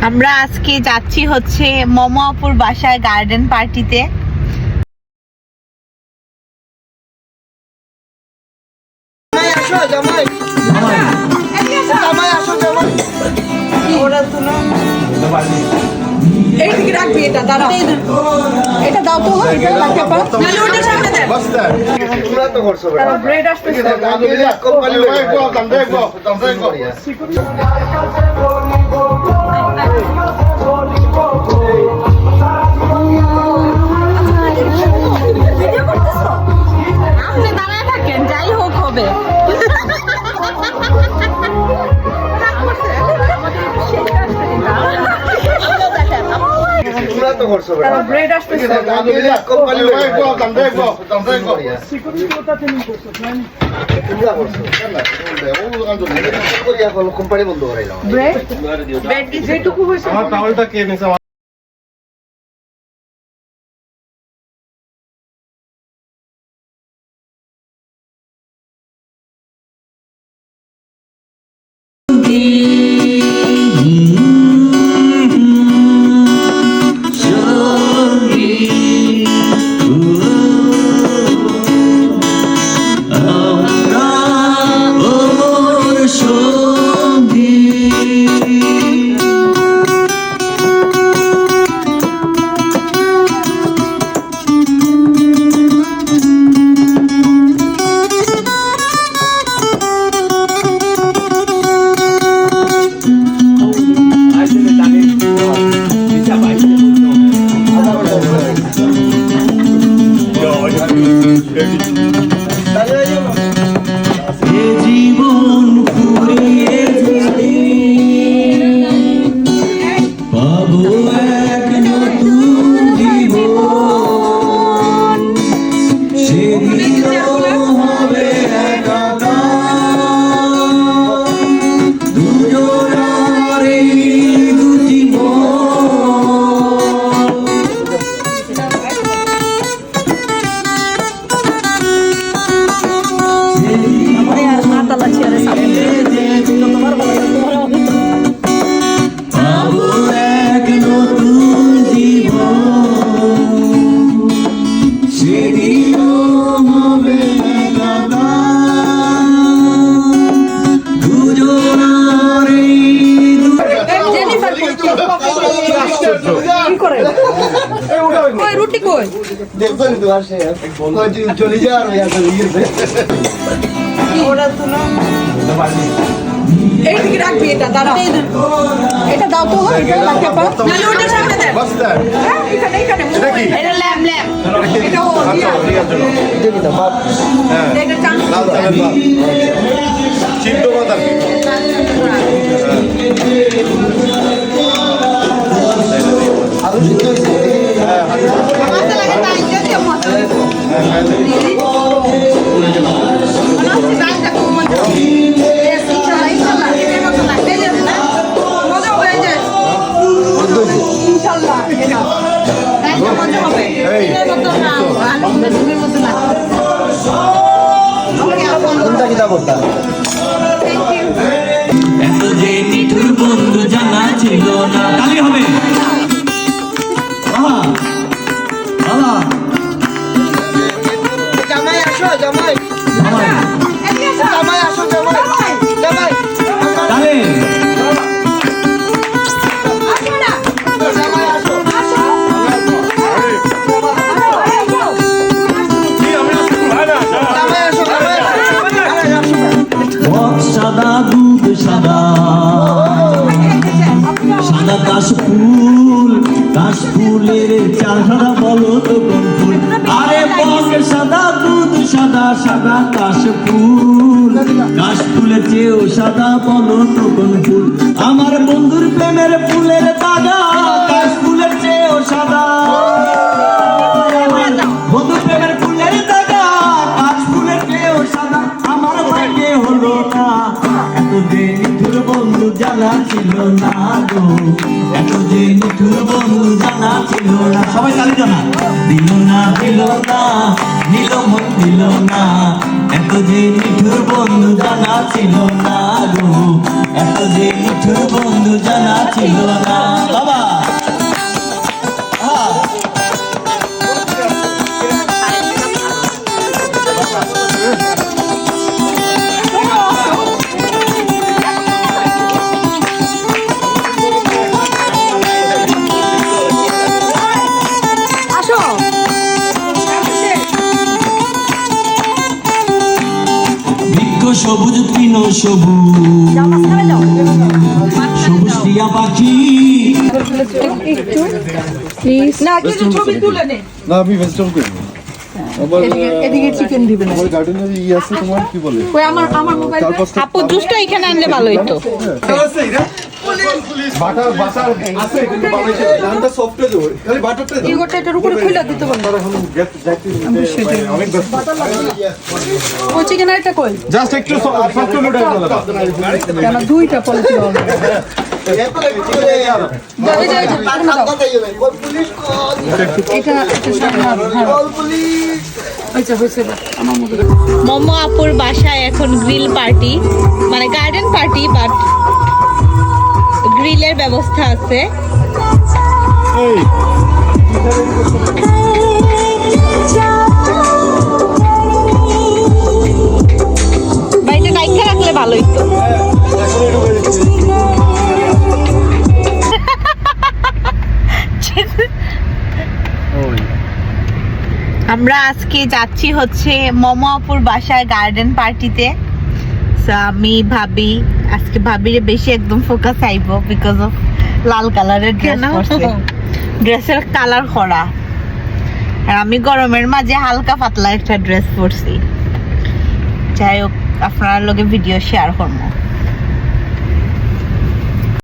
আমরা আজকে যাচ্ছি হচ্ছে মোমো আপুর বাসায় গার্ডেন পার্টিতে জামাই আসো জামাই। জামাই আসো জামাই। ওরা তো না এই দিকে রাখবি এটা দাও তো পারো নাহলে ওটা সামনে দেন তোমরা তো করছ বেটা ব্রেড আসতেছে। কোম্পানি আপনি দাঁড়ায় থাকেন যাই হোক হবে তোমরা তো করছ বেটা ব্রেড আসতেছে আমি কোম্পানি দেখব দেখব দেখব তোমরা করছ কোম্পানি বন্ধ করাইলাম ব্রেড যেটুকু হয়েছে আমার টাওয়ালটা কে নিছে আমার এই দুটি জেনিফার কি করে? কই রুটি কই? দেখবেন তো আসে চলে যাওয়ার ওই আসলে ইয়ে ওরা তো না এই দিকে রাখবি এটা দাঁড়া এটা দাও তো দেন। 감. সাদা কাশ ফুল। কাশ ফুলের চেয়েও সাদা বলো তখন ফুল। আমার বন্ধুর প্রেমের ফুলের দাদা কাশ ফুলের চেয়েও সাদা সবাই তালি জানা দিল না দিল না নিল মন দিল না। এত যে নিঠুর বন্ধু জানা ছিল না গো। এত যে নিঠুর বন্ধু জানা ছিল না। বাবা! সবুজ তৃণ সবুজ। সবুজ টিয়া পাখি। একটু প্লিজ না কিছু ছবি তুলে নে। না আমি ভেজিটেবল করি আমার এদিকে চিকেন আমার গার্ডেনের ই আছে তোমার কি বলে? ওই আমার আমার মোবাইল আপু জুসটা এখানে আনলে ভালো হইতো বাটার বাটার আছে কিন্তু বানাইছে ধানটা সফট হয়ে যাবে খালি বাটারটা দাও ইগোটা এটার উপরে খুলে দিতে পারব এখন গেট যাইতে অনেক ব্যস্ত। ওই চিকেন আইটা কই? জাস্ট একটু সফট হলে উঠে কেন দুইটা পলিথিন হবে। যাই যাই যাই পুলিশ কল এটা এটা সামনে পুলিশ হয়েছে হয়েছে এবার। আমার মোবাইল মোমো আপুর বাসায় এখন গ্রিল পার্টি মানে গার্ডেন পার্টি বাট গ্রিলের ব্যবস্থা আছে। বাড়িতে রাখলে আমরা আজকে যাচ্ছি হচ্ছে মোমো আপুর বাসায় গার্ডেন পার্টিতে। So, আমি ভাবি আজকে ভাবির বেশি একদম ফোকাস আইব বিকজ অফ লাল কালারের ড্রেস পরছে। ড্রেসের কালার করা আর আমি গরমের মাঝে হালকা পাতলা একটা ড্রেস পরছি। যাই হোক আপনার লগে ভিডিও শেয়ার করব।